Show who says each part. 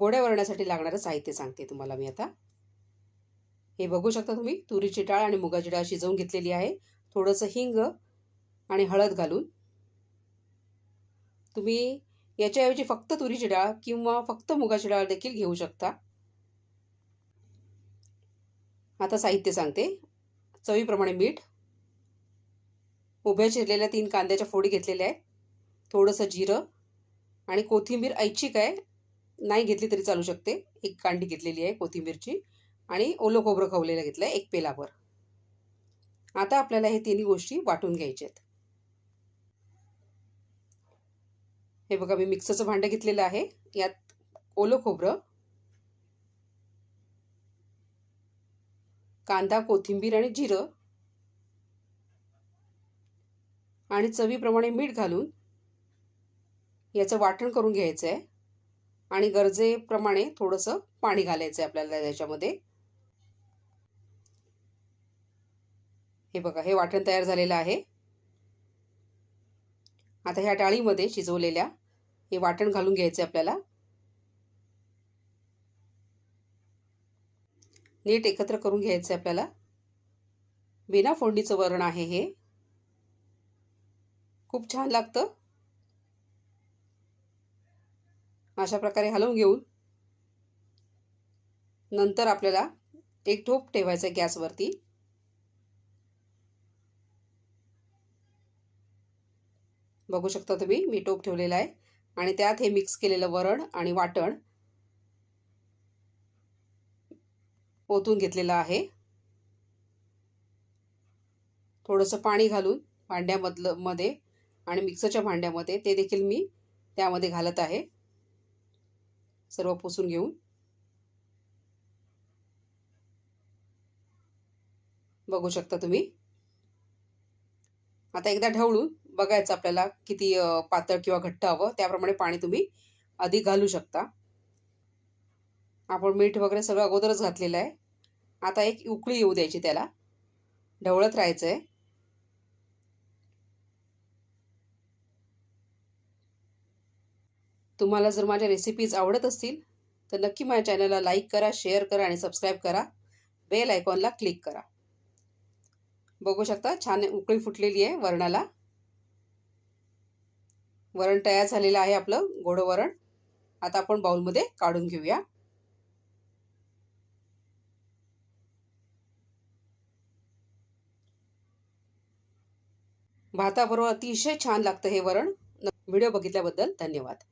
Speaker 1: गोड्या वरण्यासाठी लागणारं साहित्य सांगते तुम्हाला मी आता. हे बघू शकता तुम्ही तुरीची डाळ आणि मुगाची डाळ शिजवून घेतलेली आहे. थोडंसं हिंग आणि हळद घालून. तुम्ही याच्याऐवजी फक्त तुरीची डाळ किंवा फक्त मुगाची डाळ देखील घेऊ शकता. आता साहित्य सांगते. चवीप्रमाणे मीठ. उभ्या चिरलेल्या तीन कांद्याच्या फोडी घेतलेल्या आहेत. थोडंसं जिरं आणि कोथिंबीर ऐच्छिक आहे. नाही घेतली तरी चालू शकते. एक कांडी घेतलेली आहे कोथिंबीरची आणि ओलं खोबरं खवलेलं घेतलं आहे एक पेलाभर. आता आपल्याला हे तिन्ही गोष्टी वाटून घ्यायच्या आहेत. हे बघा मी मिक्सरचं भांडं घेतलेलं आहे. यात ओलं खोबरं कांदा कोथिंबीर आणि जिरं आणि चवीप्रमाणे मीठ घालून याचं वाटण करून घ्यायचं आहे आणि गरजेप्रमाणे थोडंसं पाणी घालायचं आहे आपल्याला त्याच्यामध्ये. हे बघा हे वाटण तयार झालेलं आहे. आता ह्या डाळीमध्ये शिजवलेल्या हे वाटण घालून घ्यायचं आपल्याला. नीट एकत्र करून घ्यायचं आपल्याला. बिना फोडणीचं वरण आहे हे. खूप छान लागतं. अशा प्रकारे हलवून घेऊन नंतर आपल्याला एक टोप ठेवायचा आहे गॅसवरती. बघू शकता तुम्ही मी टोप ठेवलेला आहे. आणि त्यात हे मिक्स केलेलं वरण आणि वाटण ओतून घेतलेलं आहे. थोडंसं पाणी घालून भांड्यामधलं मध्ये आणि मिक्सरच्या भांड्यामध्ये ते देखील मी त्यामध्ये घालत आहे. सर्व पुसून घेऊन. बघू शकता तुम्ही. आता एकदा ढवळून बघायचं आपल्याला किती पातळ किंवा घट्ट हवं. त्याप्रमाणे पाणी तुम्ही आधी घालू शकता. आपण मीठ वगैरे सगळं अगोदरच घातलेलं आहे. आता एक उकळी येऊ द्यायची त्याला. ढवळत राहायचं आहे तुम्हाला जर माझ्या रेसिपीज आवडत असतील तर नक्की माझ्या चॅनलला लाईक करा शेअर करा आणि सबस्क्राईब करा. बेल आयकॉनला क्लिक करा. बघू शकता छान उकळी फुटलेली आहे वरणाला. वरण तयार झालेलं आहे आपलं गोडं वरण. आता आपण बाउलमध्ये काढून घेऊया. भाताबरोबर अतिशय छान लागतं हे वरण. व्हिडिओ बघितल्याबद्दल धन्यवाद.